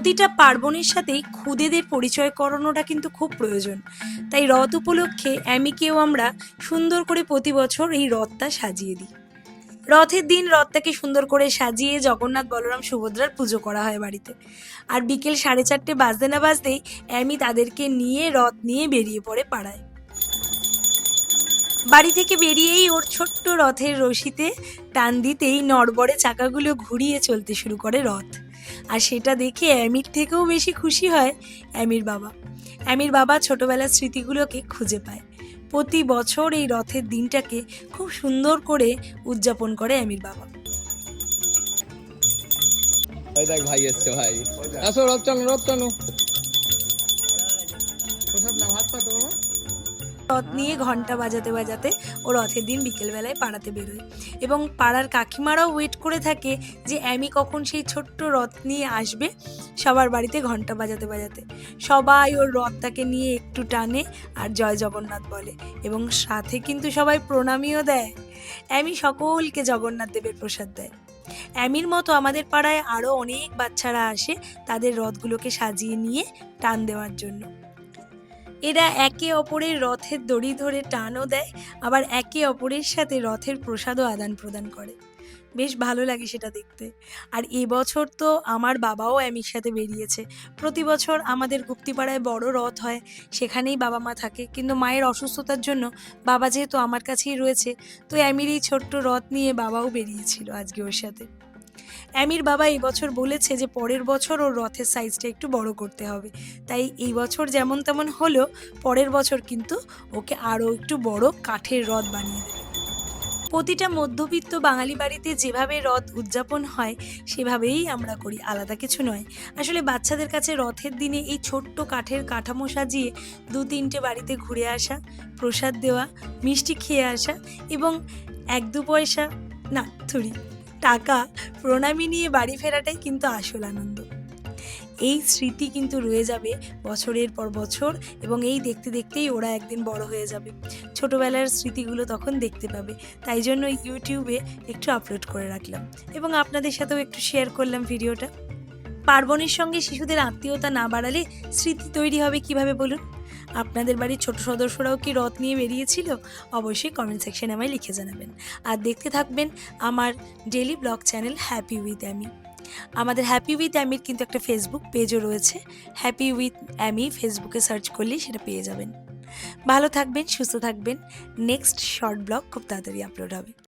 প্রতিটা পার্বণের সাথেই খুদেদের পরিচয় করানোটা কিন্তু খুব প্রয়োজন। তাই রথ উপলক্ষে অ্যামিকেও আমরা সুন্দর করে প্রতি বছর এই রথটা সাজিয়ে দিই। রথের দিন রথটাকে সুন্দর করে সাজিয়ে জগন্নাথ বলরাম সুভদ্রার পুজো করা হয় বাড়িতে। আর বিকেল সাড়ে চারটে বাজতে না বাজতেই অ্যামি তাদেরকে নিয়ে রথ নিয়ে বেরিয়ে পড়ে পাড়ায়। বাড়ি থেকে বেরিয়েই ওর ছোট্ট রথের রশিতে টান দিতেই নড়বড়ে চাকাগুলো ঘুরিয়ে চলতে শুরু করে রথ। আর সেটা দেখে অ্যামির থেকেও বেশি খুশি হয় অ্যামির বাবা। অ্যামির বাবা ছোটবেলার স্মৃতিগুলোকে খুঁজে পায়। প্রতি বছর এই রথের দিনটাকে খুব সুন্দর করে উদযাপন করে অ্যামির বাবা। ভাই এসছে ভাই। আসো রথ টানো রথ টানো। রথ নিয়ে ঘণ্টা বাজাতে বাজাতে ও রথের দিন বিকেলবেলায় পাড়াতে বেরোয়। এবং পাড়ার কাকিমারাও ওয়েট করে থাকে যে অ্যামি কখন সেই ছোট্ট রথ নিয়ে আসবে। সবার বাড়িতে ঘণ্টা বাজাতে বাজাতে। সবাই ওর রথটাকে নিয়ে একটু টানে আর জয় জগন্নাথ বলে এবং সাথে কিন্তু সবাই প্রণামীও দেয়। অ্যামি সকলকে জগন্নাথ দেবের প্রসাদ দেয়। অ্যামির মতো আমাদের পাড়ায় আরও অনেক বাচ্চারা আসে তাদের রথগুলোকে সাজিয়ে নিয়ে টান দেওয়ার জন্য। এরা একে অপরের রথের দড়ি ধরে টানও দেয়, আবার একে অপরের সাথে রথের প্রসাদও আদান প্রদান করে। বেশ ভালো লাগে সেটা দেখতে। আর এবছর তো আমার বাবাও অ্যামির সাথে বেরিয়েছে। প্রতি বছর আমাদের গুপ্তিপাড়ায় বড় রথ হয়, সেখানেই বাবা মা থাকে। কিন্তু মায়ের অসুস্থতার জন্য বাবা যেহেতু আমার কাছেই রয়েছে, তো অ্যামির এই ছোট্ট রথ নিয়ে বাবাও বেরিয়েছিল আজকে ওর সাথে। অ্যামির বাবা এই বছর বলেছে যে পরের বছর ওর রথের সাইজটা একটু বড় করতে হবে। তাই এই বছর যেমন তেমন হলো পরের বছর কিন্তু ওকে আরও একটু বড় কাঠের রথ বানিয়ে দেবে। প্রতিটা মধ্যবিত্ত বাঙালি বাড়িতে যেভাবে রথ উদযাপন হয়, সেভাবেই আমরা করি, আলাদা কিছু নয়। আসলে বাচ্চাদের কাছে রথের দিনে এই ছোট্ট কাঠের কাঠামো সাজিয়ে দু তিনটে বাড়িতে ঘুরে আসা, প্রসাদ দেওয়া, মিষ্টি খেয়ে আসা এবং এক দু পয়সা না থুড়ি টাকা প্রণামী নিয়ে বাড়ি ফেরাটাই কিন্তু আসল আনন্দ। এই স্মৃতি কিন্তু রয়ে যাবে বছরের পর বছর এবং এই দেখতে দেখতেই ওরা একদিন বড় হয়ে যাবে। ছোটোবেলার স্মৃতিগুলো তখন দেখতে পাবে। তাই জন্য ইউটিউবে একটু আপলোড করে রাখলাম। এবং আপনাদের সাথেও একটু শেয়ার করলাম ভিডিওটা পার্বণের সঙ্গে শিশুদের আত্মীয়তা না বাড়ালে স্মৃতি তৈরি হবে কীভাবে বলুন? আপনাদের বাড়ির ছোট সদস্যরাও কি রথ নিয়ে বেরিয়েছিল? অবশ্যই কমেন্ট সেকশনে আমায় লিখে জানাবেন। আর দেখতে থাকবেন আমার daily blog channel happy with Amy আমাদের হ্যাপি উইথ অ্যামির কিন্তু একটা ফেসবুক পেজও রয়েছে। হ্যাপি উইথ অ্যামি ফেসবুকে সার্চ করলেই সেটা পেয়ে যাবেন। ভালো থাকবেন, সুস্থ থাকবেন। নেক্সট শর্ট ব্লগ খুব তাড়াতাড়ি আপলোড হবে।